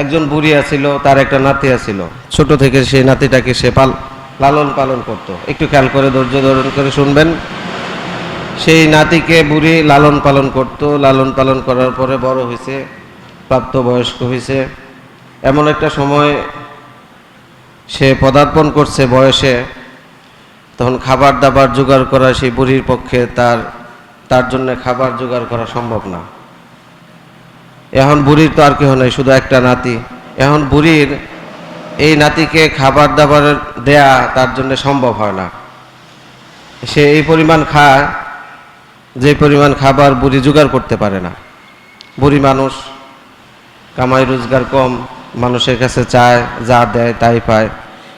একজন বুড়ি আছিল, তার একটা নাতি আছিল। ছোট থেকে সেই নাতিটাকে সে পাল, লালন পালন করত। একটু খেয়াল করে, ধৈর্য ধারণ করে শুনবেন। সেই নাতিকে বুড়ি লালন পালন করত। লালন পালন করার পরে বড় হয়েছে প্রাপ্তবয়স্ক হয়েছে এমন একটা সময় সে পদার্পণ করছে বয়সে। তখন খাবার দাবার জোগাড় করা সেই বুড়ির পক্ষে তার তার জন্য খাবার জোগাড় করা সম্ভব না। এখন বুড়ির তো আর কেউ নাই, শুধু একটা নাতি। এখন বুড়ির এই নাতিকে খাবার দাবার দেয়া তার জন্য সম্ভব হয় না। সে এই পরিমাণ খায়, যে পরিমাণ খাবার বুড়ি জোগাড় করতে পারে না। বুড়ি মানুষ, কামাই রোজগার কম, মানুষের কাছে চায়, যা দেয় তাই পায়।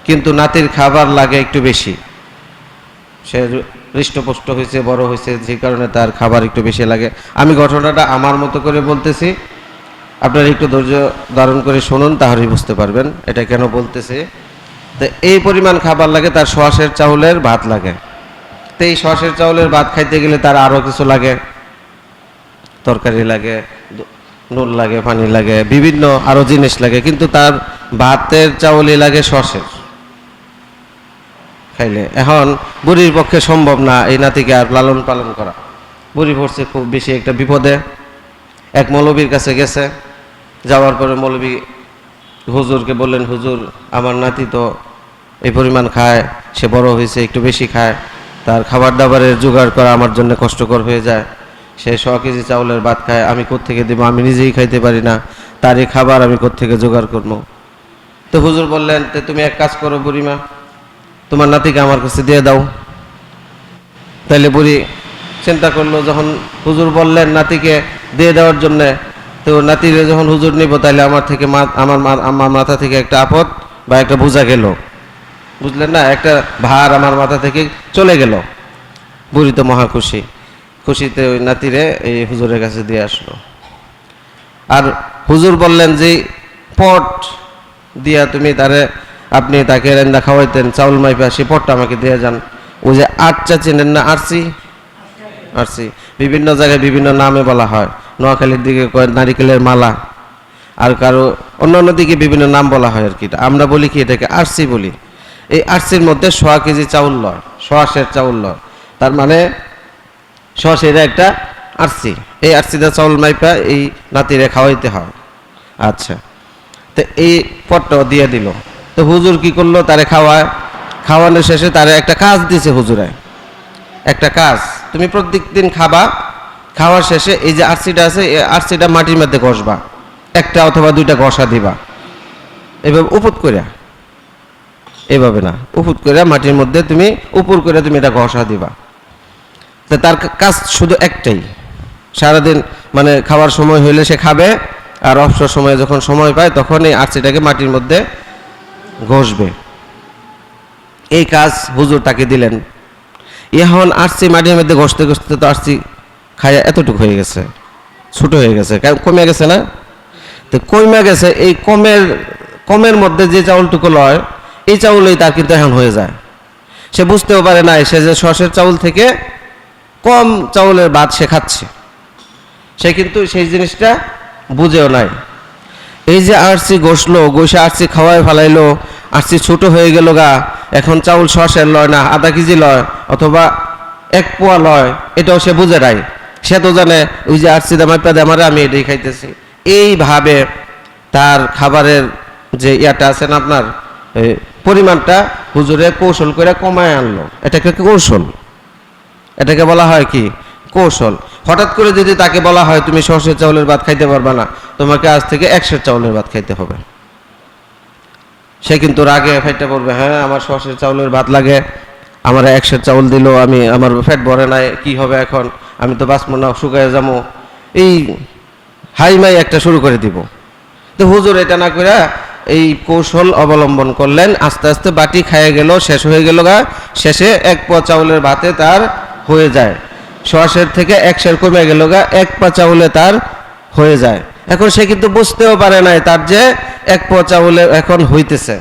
কিন্তু নাতির খাবার লাগে একটু বেশি। সে হৃষ্টপুষ্ট হয়েছে, বড় হয়েছে, যে কারণে তার খাবার একটু বেশি লাগে। আমি ঘটনাটা আমার মতো করে বলতেছি আপনারা একটু ধৈর্য ধারণ করে শুনুন, তাহলেই বুঝতে পারবেন এটা কেন বলতেছে। তো এই পরিমাণ খাবার লাগে, তার শ্বাসের চাউলের ভাত লাগে। তো এই শ্বাসের চাউলের ভাত খাইতে গেলে তার আরও কিছু লাগে। তরকারি লাগে নুন লাগে, পানি লাগে, বিভিন্ন আরও জিনিস লাগে, কিন্তু তার ভাতের চাউলই লাগে সসের খাইলে, এখন বুড়ির পক্ষে সম্ভব না এই নাতিকে আর লালন পালন করা। বুড়ি পড়ছে খুব বেশি একটা বিপদে। এক মৌলবীর কাছে গেছে। যাওয়ার পরে মৌলবী হুজুরকে বললেন, হুজুর, আমার নাতি তো এই পরিমাণ খায়, সে বড় হয়েছে, একটু বেশি খায়। তার খাবার দাবারের জোগাড় করা আমার জন্য কষ্টকর হয়ে যায়। সে শ কেজি চাউলের ভাত খায়, আমি কোত্থেকে দেবো? আমি নিজেই খাইতে পারি না। তার এই খাবার আমি কোত্থেকে জোগাড় করব? তো হুজুর বললেন, তো, তুমি এক কাজ করো বুড়িমা, তোমার নাতিকে আমার কাছে দিয়ে দাও। তাইলে বুড়ি চিন্তা করল, যখন হুজুর বললেন, নাতিকে দিয়ে দেওয়ার জন্যে তো নাতিরে যখন হুজুর নিব, তাইলে আমার থেকে আমার আমার মাথা থেকে একটা আপদ বা একটা বোঝা গেল। বুঝলেন না? একটা ভার আমার মাথা থেকে চলে গেল। বুড়ি তো মহা খুশি। খুশিতে ওই নাতিরে এই হুজুরের কাছে দিয়ে আসলো। আর হুজুর বললেন যে, পট দিয়া তুমি তারে, আপনি তাকে রেন্দা খাওয়াইতেন, চাউল মাইপা, সে পটটা আমাকে দিয়ে যান। ওই যে আটচা চেনেন না, আরসি? আরসি। বিভিন্ন জায়গায় বিভিন্ন নামে বলা হয়। নোয়াখালীর দিকে নারিকেলের মালা আর কারও অন্যান্য দিকে বিভিন্ন নাম বলা হয় আর কি। আমরা বলি কি এটাকে আরসি বলি। এই আরসির মধ্যে সোয়া কেজি চাউল লয় সোয়াশের চাউল লয়। তার মানে সসের একটা আরসি। এই আরসিটা চাউল মাইপা এই নাতিরে খাওয়াইতে হয়। আচ্ছা তো এই পটটাও দিয়ে দিল। তো হুজুর কি করল? তারে খাওয়ায়। খাওয়ানোর শেষে তারে একটা কাজ দিছে হুজুরে। একটা কাজ, তুমি প্রত্যেক দিন খাবা খাওয়ার শেষে এই যে আরসিটা আছে, এই আরসিটা মাটির মধ্যে ঘষবা। একটা অথবা দুইটা ঘষা দিবা। এভাবে উপুত করিয়া এভাবে না উপুত করিয়া মাটির মধ্যে তুমি উপর করে তুমি এটা ঘষা দিবা। তা তার কাজ শুধু একটাই। সারাদিন মানে খাওয়ার সময় হইলে সে খাবে, আর অবসর সময়ে যখন সময় পায় তখন এই আরসিটাকে মাটির মধ্যে ঘষবে। এই কাজ হুজুর তাকে দিলেন। এখন আরসি মাটির মধ্যে ঘষতে ঘষতে তো আরসি খায়া এতটুকু হয়ে গেছে, ছোট হয়ে গেছে। কমে গেছে না? তো কমে গেছে, এই কমের কমের মধ্যে যে চাউলটুকু লয়, এই চাউলই তার কিন্তু এখন হয়ে যায়। সে বুঝতেও পারে না সে যে সসের চাউল থেকে কম চাউলের ভাত সে খাচ্ছে। সে কিন্তু সেই জিনিসটা বুঝেও নাই। এই যে আরসি ঘষলো, ঘষে আরসি খাওয়ায় ফেলাইলো, আরসি ছোট হয়ে গেল গা, এখন চাউল সসের লয় না, আধা কেজি লয়, অথবা এক পোয়া লয়, এটাও সে বুঝে নাই। সে তো জানে, ওই যে আরসি দামাই পেদে আমারে আমি এটাই খাইতেছি। এইভাবে তার খাবারের যে ইয়াটা আছে না আপনার পরিমাণটা হুজুরে কৌশল করে কমায় আনলো। এটাকে কৌশল? এটাকে বলা হয় কি? কৌশল। হঠাৎ করে যদি তাকে বলা হয়, তুমি সর্ষের চাউলের ভাত খাইতে পারবে না, তোমাকে আজ থেকে একশো চাউলের ভাত খাইতে হবে। সে কিন্তু রাগে ফেটে পড়বে হ্যাঁ আমার সর্ষের চাউলের ভাত লাগে, আমার একশো চাউল দিল, আমি, আমার ফ্যাট ভরে নাই, কি হবে এখন? আমি তো বাঁচবো না শুকায় যাব এই হাই মাই একটা শুরু করে দিব। তো হুজুর এটা না করে এই কৌশল অবলম্বন করলেন, আস্তে আস্তে বাটি খাইয়ে গেল, শেষ হয়ে গেল গা, শেষে এক পা চাউলের ভাতে তার হয়ে যায়। শ্বাসের থেকে একশের কমে গেল গা, এক পা চাউলে তার হয়ে যায়। এখন সে কিন্তু বুঝতেও পারে নাই তার যে এক পা চাউলে এখন হইতেছে।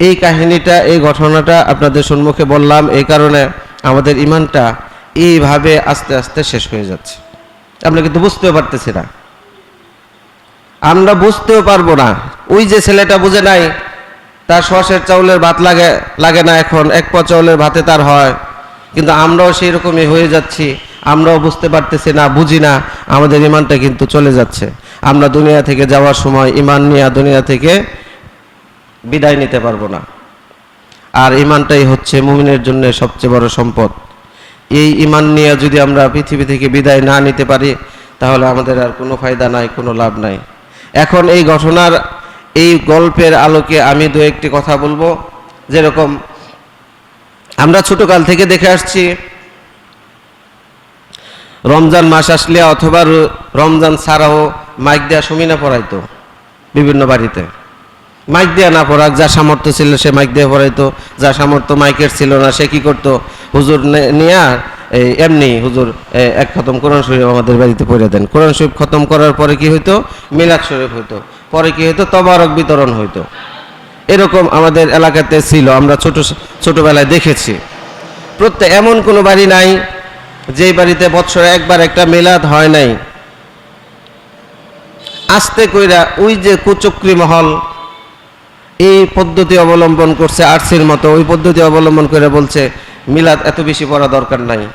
এই কাহিনীটা, এই ঘটনাটা আপনাদের সম্মুখে বললাম, এই কারণে আমাদের ইমানটা এইভাবে আস্তে আস্তে শেষ হয়ে যাচ্ছে। আমরা কিন্তু বুঝতেও পারতেছি না। আমরা বুঝতেও পারব না। ওই যে ছেলেটা বুঝে নাই, তার সসের চাউলের ভাত লাগে লাগে না এখন, এক পা চাউলের ভাতে তার হয়। কিন্তু আমরাও সেই রকমই হয়ে যাচ্ছি, আমরাও বুঝতে পারতেছি না, বুঝি না, আমাদের ইমানটা কিন্তু চলে যাচ্ছে। আমরা দুনিয়া থেকে যাওয়ার সময় ইমান নিয়ে দুনিয়া থেকে বিদায় নিতে পারব না। আর ইমানটাই হচ্ছে মুমিনের জন্য সবচেয়ে বড় সম্পদ। এই ইমান নিয়ে যদি আমরা পৃথিবী থেকে বিদায় না নিতে পারি, তাহলে আমাদের আর কোনো ফায়দা নাই, কোনো লাভ নাই। এখন এই ঘটনার, এই গল্পের আলোকে আমি দু একটি কথা বলব। যেরকম আমরা ছোটকাল থেকে দেখে আসছি, রমজান মাস আসলে অথবা রমজান ছাড়াও মাইক দেওয়া সমিনা পড়াইতো বিভিন্ন বাড়িতে। মাইক দেওয়া না পড়াক যা সামর্থ্য ছিল সে মাইক দিয়ে পড়াইতো, যা সামর্থ্য মাইকের ছিল না, সে কি করতো? হুজুর নিয়ে এই এমনি হুজুর এক খতম কোরআন শরীফ আমাদের বাড়িতে পড়ে দেন। কোরআন শরীফ খতম করার পরে কি হইতো? মিলাদ শরীফ হইতো। পরে কি হইতো? তবারক বিতরণ হইতো। এরকম আমাদের এলাকাতে ছিল, আমরা ছোট, ছোটবেলায় দেখেছি। প্রত্যেক, এমন কোনো বাড়ি নাই, যেই বাড়িতে বৎসরে একবার একটা মেলাদ হয় নাই। আস্তে কইরা ওই যে কুচক্রি মহল এই পদ্ধতি অবলম্বন করছে আরসির মতো, ওই পদ্ধতি অবলম্বন করে বলছে, মিলাদ এত বেশি পড়া দরকার নাই।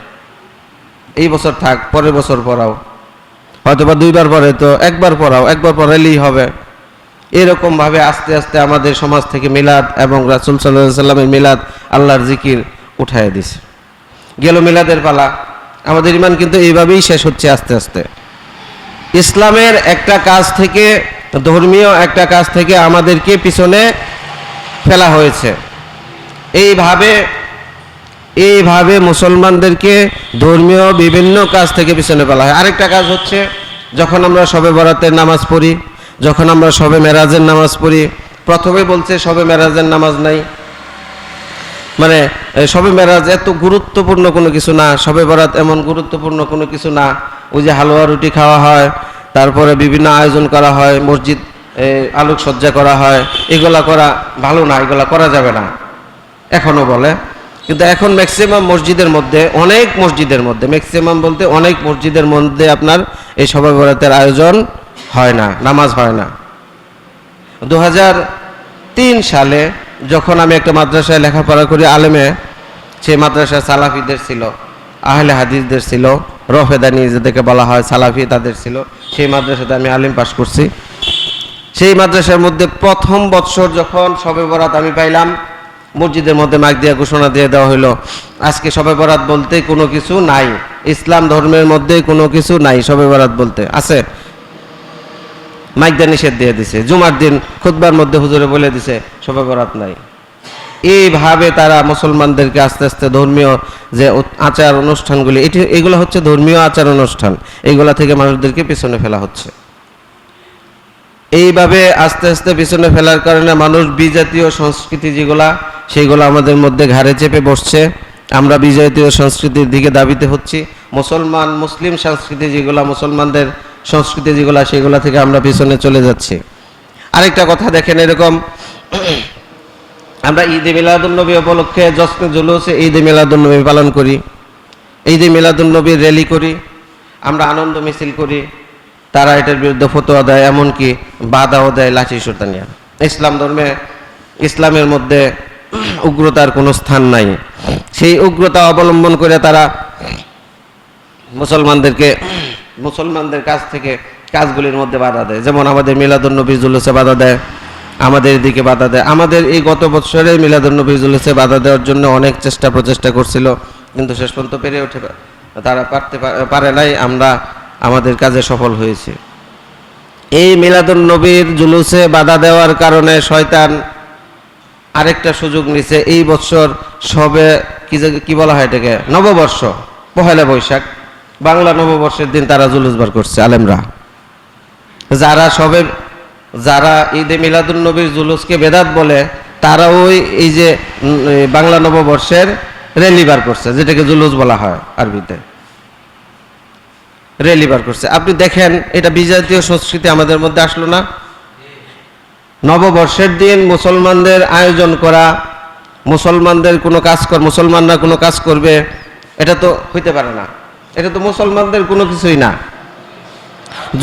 এই বছর থাক, পরের বছর পড়াও। হয়তো বা দুইবার পরে তো একবার পড়াও, একবার পড়াইলেই হবে। এরকম ভাবে আস্তে আস্তে আমাদের সমাজ থেকে মিলাদ এবং রাসুল সাল্লাহ সাল্লামের মিলাদ আল্লাহর জিকির উঠায় দিছে। গেল মিলাদের পালা। আমাদের ইমান কিন্তু এইভাবেই শেষ হচ্ছে আস্তে আস্তে। ইসলামের একটা কাজ থেকে ধর্মীয় একটা কাজ থেকে আমাদেরকে পিছনে ফেলা হয়েছে। এইভাবে এইভাবে মুসলমানদেরকে ধর্মীয় বিভিন্ন কাজ থেকে পিছনে ফেলা হয়। আরেকটা কাজ হচ্ছে, যখন আমরা সবে বরাতের নামাজ পড়ি, যখন আমরা সবে মেরাজের নামাজ পড়ি, প্রথমে বলছে সবে মেরাজের নামাজ নাই। মানে সবে মেরাজ এত গুরুত্বপূর্ণ কোনো কিছু না সবে বরাত এমন গুরুত্বপূর্ণ কোনো কিছু না। ওই যে হালুয়া রুটি খাওয়া হয় তারপরে বিভিন্ন আয়োজন করা হয়, মসজিদ আলোকসজ্জা করা হয়। এগুলা করা ভালো না, এগুলা করা যাবে না। এখনও বলে। কিন্তু এখন ম্যাক্সিমাম মসজিদের মধ্যে, অনেক মসজিদের মধ্যে ম্যাক্সিমাম বলতে অনেক মসজিদের মধ্যে আপনার এই সবাই বরাতের আয়োজন হয় না, নামাজ হয় না। দু সালে যখন আমি একটা মাদ্রাসায় লেখাপড়া করি, আলেমে, সেই মাদ্রাসায় সালাফিদের ছিল, আহলে হাদিসদের ছিল রফেদানি যাদেরকে বলা হয় সালাফি তাদের ছিল। সেই মাদ্রাসাতে আমি আলিম পাশ করছি। সেই মাদ্রাসার মধ্যে প্রথম বৎসর যখন সবে বরাত আমি পাইলাম, মসজিদের মধ্যে মাইক দিয়ে ঘোষণা দিয়ে দেওয়া হলো আজকে সবে বরাত বলতে কোনো কিছু নাই। ইসলাম ধর্মের মধ্যে কোনো কিছু নাই সবে বরাত বলতে। আছে? মাইকদা নিষেধ দিয়ে দিছে। জুমার দিন খুতবার মধ্যে হুজুরে বলে দিছে, সবে বরাত নাই। এইভাবে তারা মুসলমানদেরকে আস্তে আস্তে ধর্মীয় যে আচার অনুষ্ঠানগুলি, এটি এগুলো হচ্ছে ধর্মীয় আচার অনুষ্ঠান। এইগুলা থেকে মানুষদেরকে পিছনে ফেলা হচ্ছে। এইভাবে আস্তে আস্তে পিছনে ফেলার কারণে মানুষ বিজাতীয় সংস্কৃতি যেগুলা সেইগুলো আমাদের মধ্যে ঘাড়ে চেপে বসছে। আমরা বিজাতীয় সংস্কৃতির দিকে দাবিতে হচ্ছি। মুসলমান, মুসলিম সংস্কৃতি যেগুলা, মুসলমানদের সংস্কৃতি যেগুলা, সেগুলা থেকে আমরা পিছনে চলে যাচ্ছি। আরেকটা কথা দেখেন এরকম আমরা ঈদে মিলাদুন্নবী উপলক্ষে জশ্নে জুলুসে ঈদে মিলাদুন্নবী পালন করি ঈদে মিলাদুন্নবীর র্যালি করি, আমরা আনন্দ মিছিল করি, তারা এটার বিরুদ্ধে ফতোয়া দেয়, এমনকি বাধাও দেয় লাঠি সুতানিয়া ইসলাম ধর্মে, ইসলামের মধ্যে উগ্রতার কোনো স্থান নাই। সেই উগ্রতা অবলম্বন করে তারা মুসলমানদেরকে, মুসলমানদের কাছ থেকে কাজগুলির মধ্যে বাধা দেয়। যেমন আমাদের মিলাদুন্নবী জুলুসে বাধা দেয় আমাদের দিকে বাধা দেয়। আমাদের এই গত বছরে মিলাদুন্নবী জুলুসে বাধা দেওয়ার জন্য অনেক চেষ্টা প্রচেষ্টা করছিল, কিন্তু শেষ পর্যন্ত পেরে ওঠে তারা পারতে পারে নাই, আমরা আমাদের কাজে সফল হয়েছি। এই মিলাদুন্নবীর জুলুসে বাধা দেওয়ার কারণে শয়তান আরেকটা সুযোগ নিছে। এই বছর সবে কি কি বলা হয় এটাকে? নববর্ষ, পহেলা বৈশাখ। বাংলা নববর্ষের দিন তারা জুলুস বার করছে, আলেমরা। যারা সবে যারা ঈদে মিলাদুল নবীর জুলুসকে বেদাত বলে, তারা ওই, এই যে বাংলা নববর্ষের র্যালি বার করছে, যেটাকে জুলুস বলা হয় আরবিতে। র্যালি বার করছে। আপনি দেখেন, এটা বিজাতীয় সংস্কৃতি আমাদের মধ্যে আসলো না। নববর্ষের দিন মুসলমানদের আয়োজন করা, মুসলমানদের কোনো কাজ কর, মুসলমানরা কোনো কাজ করবে, এটা তো হইতে পারে না। এটা তো মুসলমানদের কোনো কিছুই না।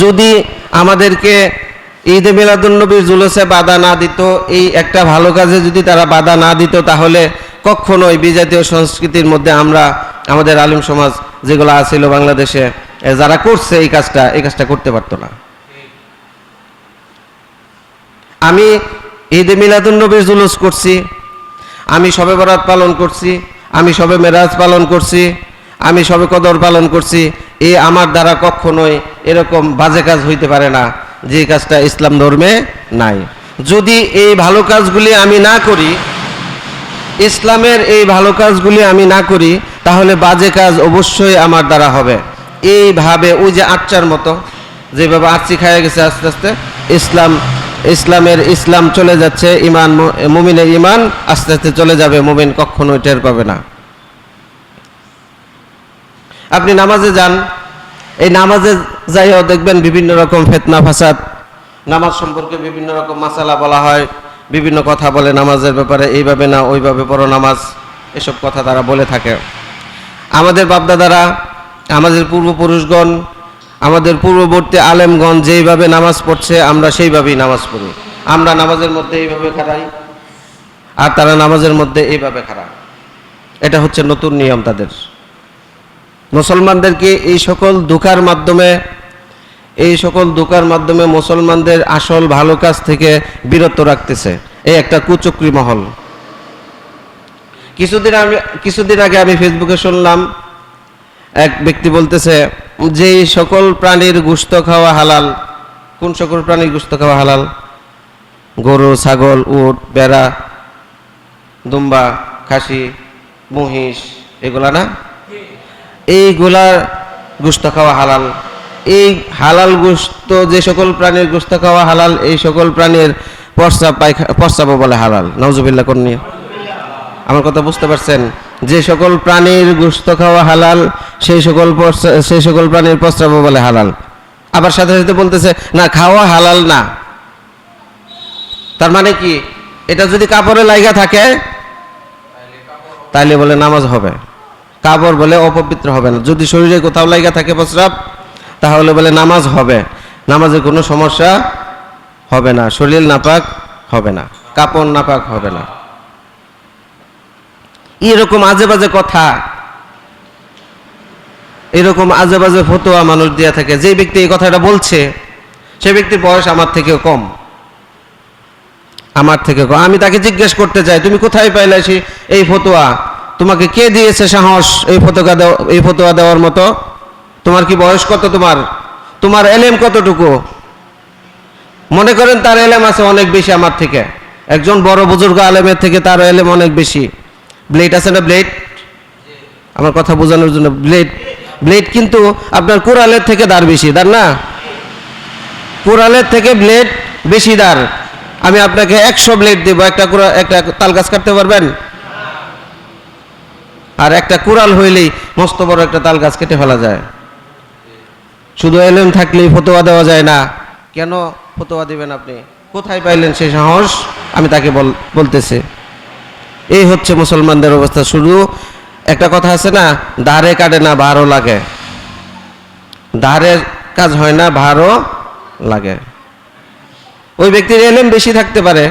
যদি আমাদেরকে ঈদে মিলাদুন্নবীর জুলুসে বাধা না দিত, এই একটা ভালো কাজে যদি তারা বাধা না দিত, তাহলে কখনোই বিজাতীয় সংস্কৃতির মধ্যে আমরা, আমাদের আলিম সমাজ যেগুলো আছিল বাংলাদেশে যারা করছে এই কাজটা এই কাজটা করতে পারতো না। আমি ঈদে মিলাদুন্নবীর জুলুস করছি, আমি সবে বরাত পালন করছি, আমি সবে মেরাজ পালন করছি, আমি সবে কদর পালন করছি, এ আমার দ্বারা কখনোই এরকম বাজে কাজ হইতে পারে না। যে কাজটা ইসলাম ধর্মে নাই। যদি এই ভালো কাজগুলি আমি না করি, ইসলামের এই ভালো কাজগুলি আমি না করি, তাহলে বাজে কাজ অবশ্যই আমার দ্বারা হবে। এইভাবে ওই যে আচ্চার মতো, যেভাবে আচ্ছি খাইয়া গেছে আস্তে আস্তে, ইসলাম, ইসলামের ইসলাম চলে যাচ্ছে, ইমান মুমিনের ইমান আস্তে আস্তে চলে যাবে, মুমিন কখনো টের পাবে না। আপনি নামাজে যান এই নামাজে যাইও দেখবেন বিভিন্ন রকম ফেতনা, ফাসাদ। নামাজ সম্পর্কে বিভিন্ন রকম মাসালা বলা হয়, বিভিন্ন কথা বলে নামাজের ব্যাপারে, এইভাবে না, ওইভাবে পড়ো নামাজ, এসব কথা তারা বলে থাকে। আমাদের বাপদাদারা, আমাদের পূর্বপুরুষগণ, আমাদের পূর্ববর্তী আলেমগণ যেইভাবে নামাজ পড়ছে, আমরা সেইভাবেই নামাজ পড়ি। আমরা নামাজের মধ্যে এইভাবে খাড়াই আর তারা নামাজের মধ্যে এইভাবে খাড়া এটা হচ্ছে নতুন নিয়ম তাদের। মুসলমানদেরকে এই সকল দুকার মাধ্যমে, এই সকল দুকার মাধ্যমে মুসলমানদের আসল ভালো কাজ থেকে বিরত রাখতেছে। এই একটা কুচক্রি মহল। কিছুদিন আমি, কিছুদিন আগে আমি ফেসবুকে শুনলাম, এক ব্যক্তি বলতেছে, যে সকল প্রাণীর গুস্ত খাওয়া হালাল, কোন সকল প্রাণীর গুস্ত খাওয়া হালাল? গরু, ছাগল, উট বেড়া দুম্বা, খাসি, মহিষ, এগুলা না? এইগুলার গোস্ত খাওয়া হালাল। এই হালাল গোস্ত যে সকল প্রাণীর গোস্ত খাওয়া হালাল, এই সকল প্রাণীর প্রস্রাব পায়খা প্রস্রাবও বলে হালাল। নওজুবিল্লা কন্যা আমার কথা বুঝতে পারছেন? যে সকল প্রাণীর গোস্ত খাওয়া হালাল, সেই সকল সেই সকল প্রাণীর প্রস্রাবও বলে হালাল। আবার সাথে সাথে বলতেছে, না, খাওয়া হালাল না। তার মানে কি? এটা যদি কাপড়ে লাইগা থাকে, তাইলে বলে নামাজ হবে। কাপড় বলে অপবিত্র হবে না। যদি শরীরে কোথাও লাগা থাকে প্রস্রাব, তাহলে বলে নামাজ হবে। নামাজে কোনো সমস্যা হবে না। শরীর নাপাক হবে না। কাপড় নাপাক হবে না। এরকম আজে বাজে কথা, এরকম আজে বাজে ফতোয়া মানুষ দিয়া থাকে। যে ব্যক্তি এই কথাটা বলছে, সে ব্যক্তির বয়স আমার থেকে কম। আমার থেকে কম। আমি তাকে জিজ্ঞেস করতে চাই তুমি কোথায় পাইলে এই ফতোয়া? তোমাকে কে দিয়েছে সাহস এই ফতোয়া দেওয়া এই ফতোয়া দেওয়ার মতো? তোমার কি বয়স কত তোমার? তোমার এলেম কতটুকু? মনে করেন তার এলেম আছে অনেক বেশি আমার থেকে। একজন বড় বুজুর্গ আলেমের থেকে তার এলেম অনেক বেশি। ব্লেড আছে না ব্লেড? আমার কথা বোঝানোর জন্য ব্লেড ব্লেড কিন্তু আপনার কোরালের থেকে দার বেশি দার না? কোরালের থেকে ব্লেড বেশি দার আমি আপনাকে একশো ব্লেড দেবো, একটা একটা তাল গাছ কাটতে পারবেন? আর একটা কুড়াল হইলেই মস্ত বড় একটা তাল গাছ কেটে ফেলা যায়। শুধু এলেম থাকলেই ফতোয়া দেওয়া যায় না। কেন ফতোয়া দিবেন আপনি? কোথায় পাইলেন সেই সাহস? আমি তাকে বল, বলতেছি। এই হচ্ছে মুসলমানদের অবস্থা। শুধু একটা কথা আছে না দাঁড়ে কাটে না, ভারও লাগে। দাঁড়ের কাজ হয় না, ভারও লাগে। ওই ব্যক্তির এলেম বেশি থাকতে পারে,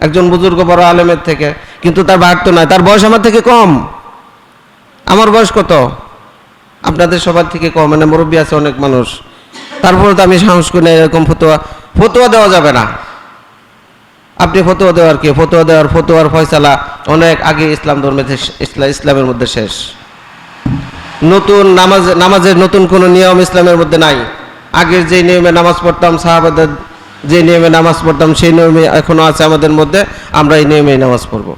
একজন বুজুর্গ বড় আলেমের থেকে, কিন্তু তার ভার তো নয় তার বয়স আমার থেকে কম। আমার বয়স কত? আপনাদের সবার থেকে কম মানে মুরব্বী আছে অনেক মানুষ। তারপরে তো আমি সাহস করি না এরকম ফতোয়া। ফতোয়া দেওয়া যাবে না। আপনি ফতোয়া দেওয়ার কি? ফতোয়া দেওয়ার, ফতোয়ার ফয়সালা অনেক আগে ইসলাম ধর্মে ইসলামের মধ্যে শেষ। নতুন নামাজ, নামাজের নতুন কোনো নিয়ম ইসলামের মধ্যে নাই। আগের যে নিয়মে নামাজ পড়তাম, সাহাবাদের যে নিয়মে নামাজ পড়তাম, সেই নিয়মে এখনও আছে আমাদের মধ্যে। আমরা এই নিয়মেই নামাজ পড়ব।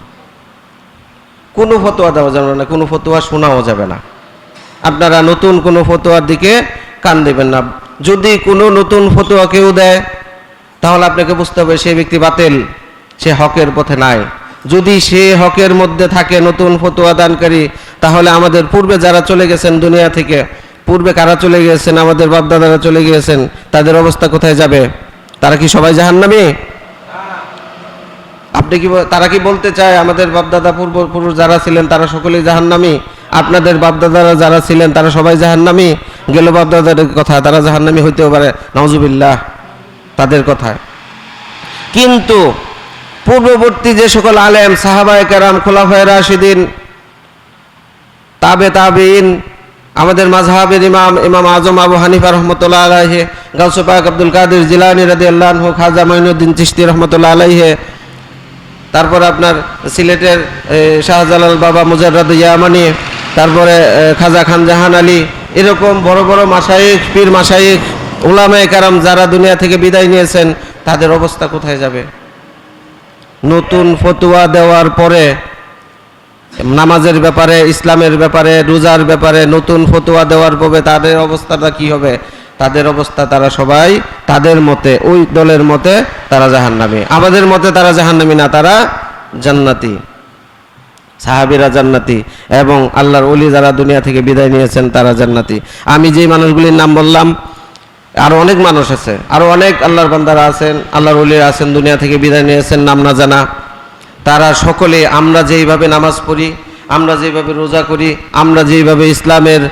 কোনো ফতোয়া দেওয়া যাবে না, কোনো ফতোয়া শোনাও যাবে না। আপনারা নতুন কোনো ফতোয়ার দিকে কান দেবেন না। যদি কোনো নতুন ফতোয়া কেউ দেয়, তাহলে আপনাকে বুঝতে হবে সেই ব্যক্তি বাতিল, সে হকের পথে নাই। যদি সে হকের মধ্যে থাকে নতুন ফতোয়া দানকারী, তাহলে আমাদের পূর্বে যারা চলে গেছেন দুনিয়া থেকে, পূর্বে কারা চলে গিয়েছেন আমাদের বাপদাদারা চলে গিয়েছেন, তাদের অবস্থা কোথায় যাবে? তারা কি সবাই জাহান্নামী? আপনি কি তারা কি বলতে চায়, আমাদের বাপদাদা পূর্বপুরুষ যারা ছিলেন তারা সকলেই জাহান্নামী? আপনাদের বাপদাদারা যারা ছিলেন তারা সবাই জাহান্নামী? গেল বাপদাদার কথা, তারা জাহান্নামী হইতেও পারে। নওজুবিল্লাহ তাদের কথায় কিন্তু পূর্ববর্তী যে সকল আলেম, সাহাবায় কেরাম, খোলাফায় রাশিদিন, তাবে তাবিন আমাদের মাঝহাবের ইমাম ইমাম আজম আবু হানিফা রহমতুল্লাহ আলাইহে গাউসুপাক আব্দুল কাদের জিলানি রাদি আল্লাহ খাজা মঈনুদ্দিন চিস্তি রহমতুল্লাহ আলাইহে তারপর আপনার সিলেটের শাহজালাল বাবা মুজাররাদ ইয়ামানি, তারপরে খাজা খান জাহান আলী, এরকম বড় বড় মাসাইক পীর মাসাইক উলামায়ে কারাম যারা দুনিয়া থেকে বিদায় নিয়েছেন, তাদের অবস্থা কোথায় যাবে? নতুন ফতুয়া দেওয়ার পরে, নামাজের ব্যাপারে, ইসলামের ব্যাপারে, রোজার ব্যাপারে নতুন ফতুয়া দেওয়ার পরে তাদের অবস্থাটা কি হবে? তাদের অবস্থা তারা সবাই তাদের মতে, ওই দলের মতে তারা জাহান্নামী। আমাদের মতে তারা জাহান্নামী না, তারা জান্নাতি। সাহাবিরা জান্নাতি এবং আল্লাহর ওলি যারা দুনিয়া থেকে বিদায় নিয়েছেন, তারা জান্নাতি। আমি যেই মানুষগুলির নাম বললাম, আরও অনেক মানুষ আছে, আরও অনেক আল্লাহর বান্দারা আছেন, আল্লাহর ওলিরা আছেন, দুনিয়া থেকে বিদায় নিয়েছেন, নাম না জানা। তারা সকলে আমরা যেইভাবে নামাজ পড়ি, আমরা যেইভাবে রোজা করি, আমরা যেইভাবে ইসলামের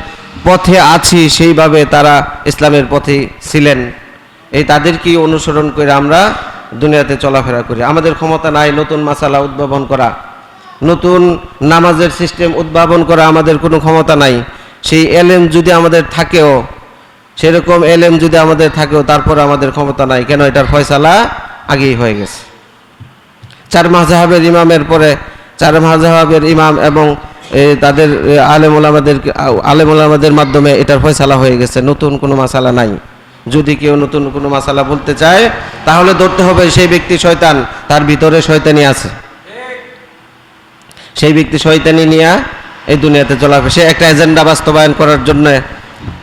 পথে আছি, সেইভাবে তারা ইসলামের পথে ছিলেন। এই তাদেরকেই অনুসরণ করে আমরা দুনিয়াতে চলাফেরা করি। আমাদের ক্ষমতা নাই নতুন মাসালা উদ্ভাবন করা। নতুন নামাজের সিস্টেম উদ্ভাবন করা আমাদের কোনো ক্ষমতা নাই। সেই এলেম যদি আমাদের থাকেও, সেরকম এলেম যদি আমাদের থাকেও, তারপর আমাদের ক্ষমতা নাই। কেন এটার ফয়সালা আগেই হয়ে গেছে। চার মাঝহাবের ইমামের পরে, চার মাঝহাবের ইমাম এবং তাদের আলেম ওলামাদের আলেম ওলামাদের মাধ্যমে এটার ফয়সালা হয়ে গেছে। নতুন কোনো মাসালা নাই। যদি কেউ নতুন কোনো মাসালা বলতে চায়, তাহলে ধরতে হবে সেই ব্যক্তি শয়তান। তার ভিতরে শয়তানি আছে। সেই ব্যক্তি শয়তানি নিয়ে এই দুনিয়াতে চলাবে সে একটা এজেন্ডা বাস্তবায়ন করার জন্য,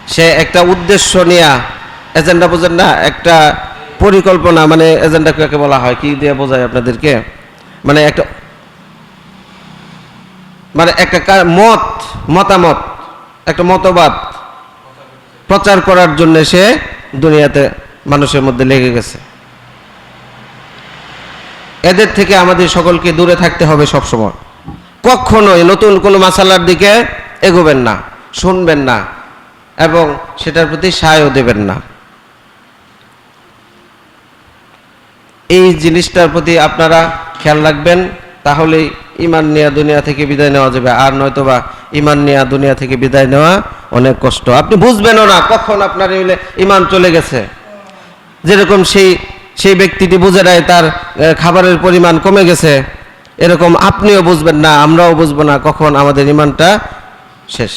সে একটা উদ্দেশ্য নিয়ে এজেন্ডা বোঝেন না, একটা পরিকল্পনা মানে এজেন্ডা কাকে বলা হয়। কি দিয়ে বোঝায় আপনাদেরকে? মানে একটা মানে একটা মত, মতামত, একটা মতবাদ প্রচার করার জন্য সে দুনিয়াতে মানুষের মধ্যে লেগে গেছে। এদের থেকে আমাদের সকলকে দূরে থাকতে হবে সবসময়। কখনোই নতুন কোনো মাসালার দিকে এগোবেন না, শুনবেন না, এবং সেটার প্রতি সায়ও দেবেন না। এই জিনিসটার প্রতি আপনারা খেয়াল রাখবেন। তাহলেই ইমান নেওয়া দুনিয়া থেকে বিদায় নেওয়া যাবে। আর নয়তোবা ইমান নেওয়া দুনিয়া থেকে বিদায় নেওয়া অনেক কষ্ট। আপনি বুঝবেনও না কখন আপনার ইমান চলে গেছে। যেরকম সেই সেই ব্যক্তিটি বুঝে নেয় তার খাবারের পরিমাণ কমে গেছে। এরকম আপনিও বুঝবেন না, আমরাও বুঝব না কখন আমাদের ইমানটা শেষ।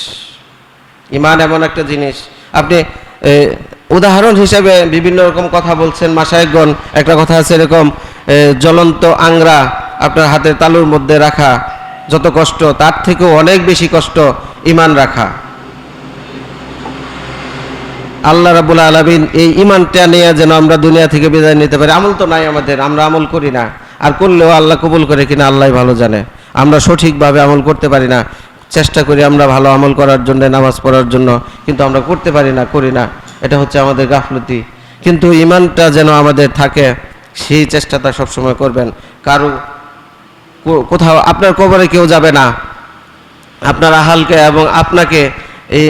ইমান এমন একটা জিনিস। আপনি উদাহরণ হিসেবে বিভিন্ন রকম কথা বলছেন মাসায়কগণ একটা কথা আছে এরকম জ্বলন্ত আংরা আপনার হাতের তালুর মধ্যে রাখা যত কষ্ট, তার থেকেও অনেক বেশি কষ্ট ইমান রাখা। আল্লাহ রাবুল আলমিন এই ইমানটা নিয়ে যেন আমরা দুনিয়া থেকে বিদায় নিতে পারি। আমল তো নাই আমাদের, আমরা আমল করি না। আর করলেও আল্লাহ কবুল করে কিনা, আল্লাহ ভালো জানে। আমরা সঠিকভাবে আমল করতে পারি না। চেষ্টা করি আমরা ভালো আমল করার জন্য, নামাজ পড়ার জন্য, কিন্তু আমরা করতে পারি না, করি না। এটা হচ্ছে আমাদের গাফলতি। কিন্তু ইমানটা যেন আমাদের থাকে, সেই চেষ্টাটা সবসময় করবেন। কারও কোথাও আপনার কবরে কেউ যাবে না। আপনার আহালকে এবং আপনাকে এই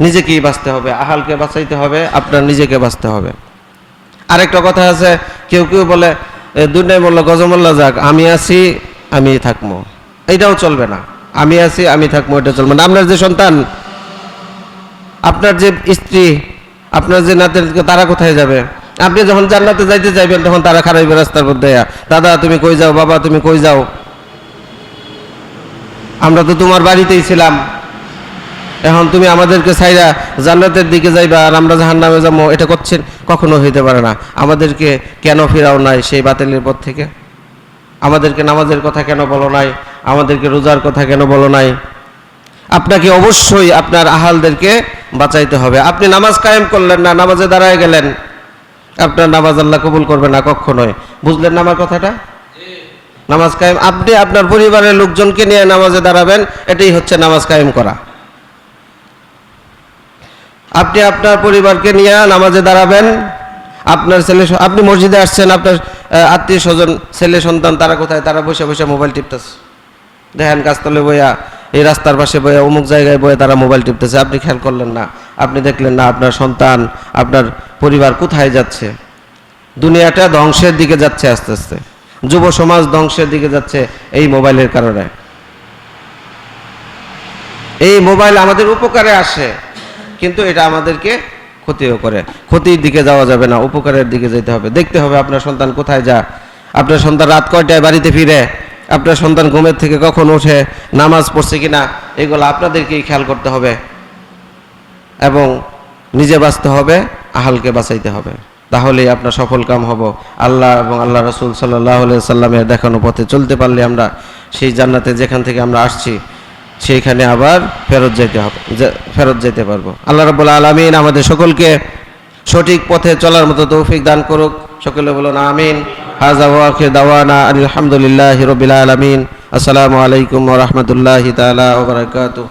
নিজেকেই বাঁচতে হবে। আহালকে বাঁচাইতে হবে, আপনার নিজেকে বাঁচতে হবে। আরেকটা কথা আছে, কেউ কেউ বলে দুনিয়ায় বলল গজমল্লা যাক, আমি আছি, আমি থাকব। এইটাও চলবে না। আমি আছি, আমি থাকব, এটা চলবে না। আপনার যে সন্তান, আপনার যে স্ত্রী, আপনার যে নাতের, তারা কোথায় যাবে? আপনি যখন জান্নাতে যাইতে চাইবেন তখন তারা খারাইবে রাস্তার মধ্যে দাদা, তুমি কই যাও? বাবা, তুমি কই যাও? আমরা তো তোমার বাড়িতেই ছিলাম। এখন তুমি আমাদেরকে ছাইরা জান্নাতের দিকে যাইবা আর আমরা জাহান নামে যাব, এটা করছেন কখনো হইতে পারে না। আমাদেরকে কেন ফেরাও নাই সেই বাতিলের পথ থেকে? আমাদেরকে নামাজের কথা কেন বলো নাই? আমাদেরকে রোজার কথা কেন বলো নাই? আপনাকে অবশ্যই আপনার আহালদেরকে বাঁচাইতে হবে। আপনি নামাজ কায়েম করলেন না, নামাজে দাঁড়ায় গেলেন। আপনার নামাজ আল্লাহ কবুল করবে না কখনোই। বুঝলেন না আমার কথাটা? নামাজ কায়েম, আপনি আপনার পরিবারের লোকজনকে নিয়ে নামাজে দাঁড়াবেন, এটাই হচ্ছে নামাজ কায়েম করা। আপনি আপনার পরিবারকে নিয়ে নামাজে দাঁড়াবেন, আপনার ছেলে, আপনি মসজিদে আসছেন, আপনার আত্মীয় স্বজন, ছেলে, সন্তান, তারা কোথায়? তারা বসে বসে মোবাইল টিপতেছে। দেখেন গাছতলে বইয়া, এই রাস্তার পাশে বইয়া, অমুক জায়গায় বইয়া তারা মোবাইল টিপতেছে। আপনি খেয়াল করলেন না। আপনি দেখলেন না, আপনার সন্তান, আপনার পরিবার কোথায় যাচ্ছে? দুনিয়াটা ধ্বংসের দিকে যাচ্ছে আস্তে আস্তে। যুব সমাজ ধ্বংসের দিকে যাচ্ছে এই মোবাইলের কারণে। এই মোবাইল আমাদের উপকারে আসে, কিন্তু এটা আমাদেরকে ক্ষতিও করে। ক্ষতির দিকে যাওয়া যাবে না, উপকারের দিকে যেতে হবে। দেখতে হবে আপনার সন্তান কোথায় যা আপনার সন্তান রাত কয়টায় বাড়িতে ফিরে? আপনার সন্তান ঘুমের থেকে কখন ওঠে? নামাজ পড়ছে কিনা? এগুলো আপনাদেরকেই খেয়াল করতে হবে। এবং নিজে বাঁচতে হবে। আহালকে বাঁচাইতে হবে। তাহলেই আপনার সফল কাম হব। আল্লাহ এবং আল্লাহ রসুল সাল্লাহ সাল্লামের দেখানো পথে চলতে পারলে আমরা সেই জান্নাতে যেখান থেকে আমরা আসছি, সেইখানে আবার ফেরত যেতে হবে ফেরত যেতে পারব। আল্লাহ রব্বুল আলমিন আমাদের সকলকে সঠিক পথে চলার মতো তৌফিক দান করুক। সকলে বলুন আমিন। হাজা ওয়াখির দাওয়ানা আলহামদুলিল্লাহ রবিল আলমিন। আসসালামু আলাইকুম রহমতুল্লাহ তালা ওবরাকাতুহ